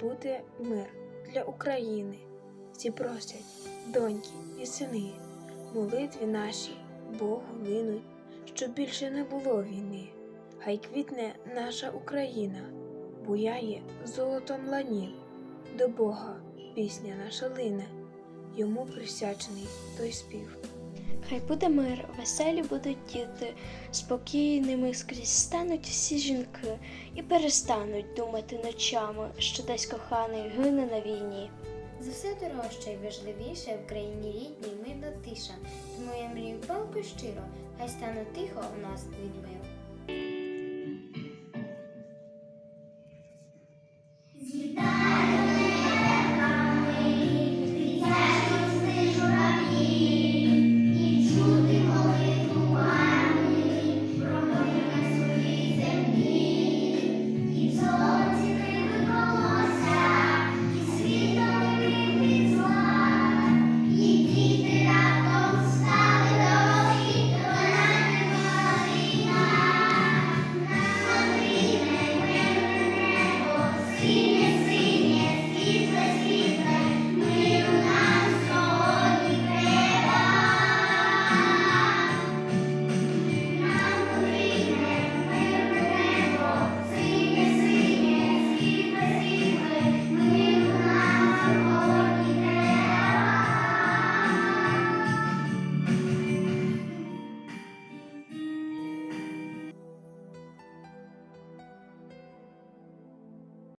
буде мир для України. Всі просять, доньки і сини, молитві наші Богу линуть, щоб більше не було війни. Хай квітне наша Україна, буяє золотом ланів, до Бога пісня наша лине, йому присячений той спів. Хай буде мир, веселі будуть діти, спокійними скрізь стануть всі жінки і перестануть думати ночами, що десь коханий гине на війні. За все дорожче і важливіше в країні рідній мирна тиша. Тому я мрію палку щиро, хай стане тихо у нас від миру.